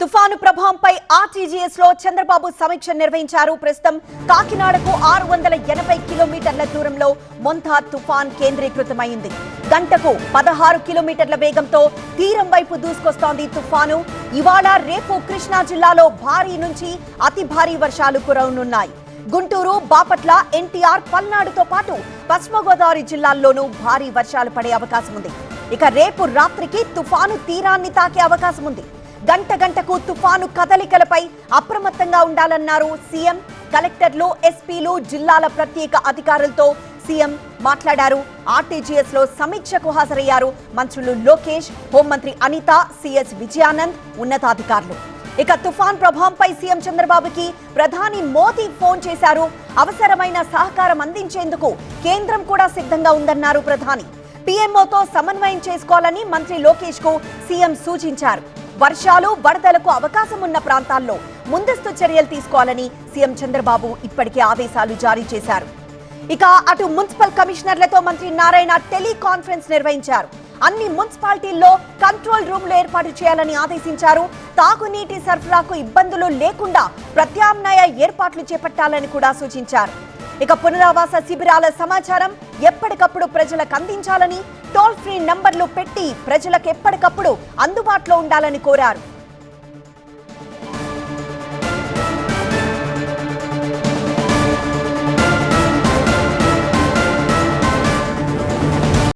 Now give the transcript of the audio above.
తుఫాను ప్రభావంపై ఆర్టీజీఎస్లో చంద్రబాబు సమీక్ష నిర్వహించారు. ప్రస్తుతం కాకినాడకు ఆరు వందల ఎనభై కిలోమీటర్ల దూరంలో మొంతా తుఫాన్ కేంద్రీకృతమైంది. గంటకు పదహారు కిలోమీటర్ల వేగంతో తీరం వైపు దూసుకొస్తోంది తుఫాను. ఇవాళ రేపు కృష్ణా జిల్లాలో భారీ నుంచి అతి భారీ వర్షాలు కురవనున్నాయి. గుంటూరు బాపట్ల ఎన్టీఆర్ పల్నాడుతో పాటు పశ్చిమ గోదావరి జిల్లాల్లోనూ భారీ వర్షాలు పడే అవకాశం ఉంది ఇక రేపు రాత్రికి తుఫాను తీరాన్ని తాకే అవకాశం ఉంది గంట గంటకు తుఫాను కదలికలపై అప్రమత్తంగా ఉండాలన్నారు సీఎం. కలెక్టర్లు ఎస్పీలు జిల్లాల ప్రత్యేక అధికారులతో సీఎం మాట్లాడారు. ఆర్టీజీఎస్లో సమీక్షకు హాజరయ్యారు మంత్రులు లోకేష్ హోంమంత్రి అనిత సిఎస్ విజయానంద్ ఉన్నతాధికారులు. ఇక తుఫాన్ ప్రభావంపై సీఎం చంద్రబాబుకి ప్రధాని మోదీ ఫోన్ చేశారు. అవసరమైన సహకారం అందించేందుకు కేంద్రం కూడా సిద్ధంగా ఉందన్నారు ప్రధాని. పీఎంఓతో సమన్వయం చేసుకోవాలని మంత్రి లోకేష్కు సీఎం సూచించారు. వర్షాలు వరదలకు అవకాశం ఉన్న ప్రాంతాల్లో ముందస్తు చర్యలు తీసుకోవాలని సీఎం చంద్రబాబు ఇప్పటికే ఆదేశాలు జారీ చేశారు. ఇక అటు మున్సిపల్ కమిషనర్లతో మంత్రి నారాయణ టెలికాన్ఫరెన్స్ నిర్వహించారు. అన్ని మున్సిపాలిటీల్లో కంట్రోల్ రూమ్లు ఏర్పాటు చేయాలని ఆదేశించారు. తాగునీటి సరఫరాకు ఇబ్బందులు లేకుండా ప్రత్యామ్నాయ ఏర్పాట్లు చేపట్టాలని కూడా సూచించారు. ఇక పునరావాస శిబిరాల సమాచారం ఎప్పటికప్పుడు ప్రజలకు అందించాలని టోల్ ఫ్రీ నంబర్లు పెట్టి ప్రజలకు ఎప్పటికప్పుడు అందుబాటులో ఉండాలని కోరారు.